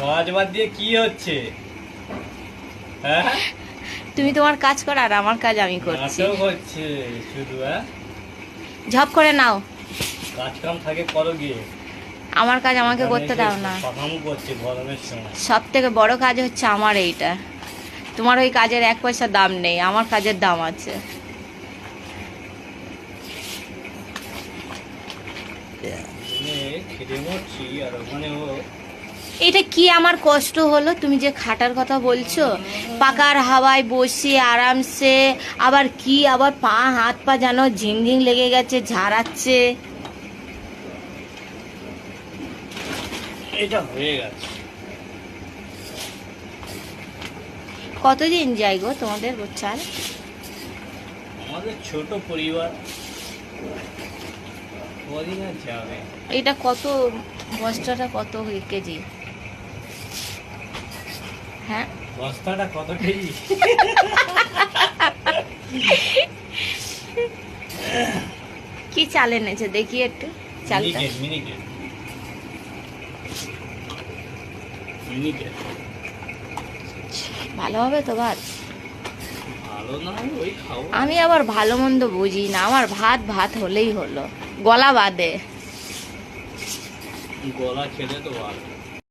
কাজ বাদ দিয়ে কি হচ্ছে? হ্যাঁ? তুমি তোমার কাজ করো আর আমার কাজ আমি করছি। নাটক হচ্ছে শুধু হ্যাঁ? ঝপ করে নাও। কাজ কাম থাকে করো গিয়ে। আমার কাজ আমাকে করতে দাও না। পাকামু করছে গরমের সময়। সব থেকে বড় কাজ হচ্ছে আমার এইটা। তোমার ওই কাজের এক পয়সা দাম নেই আমার কাজের দাম আছে। খেটে মরছি আর এটা কি আমার কষ্ট হলো? তুমি যে খাটার কথা বলছো পাকার হাওয়ায় বসে আরামসে আবার কি আবার পা হাত পা যেন ঝিংঝিং লেগে গেছে ঝাড়াচ্ছে। এটা হয়ে গেছে। কতদিন যাই গো তোমাদের চাল আমাদের ছোট পরিবার। এটা কত বস্তাটা কত কেজি? হ্যাঁ? বস্তাটা কত কেজি? কি চাল এনেছে? দেখি একটু চালটা। ভালো হবে তো ভাত? আমি আবার ভালো মন্দ বুঝি না আমার ভাত ভাত হলেই হলো। গলা বাদে গলা খেলে তো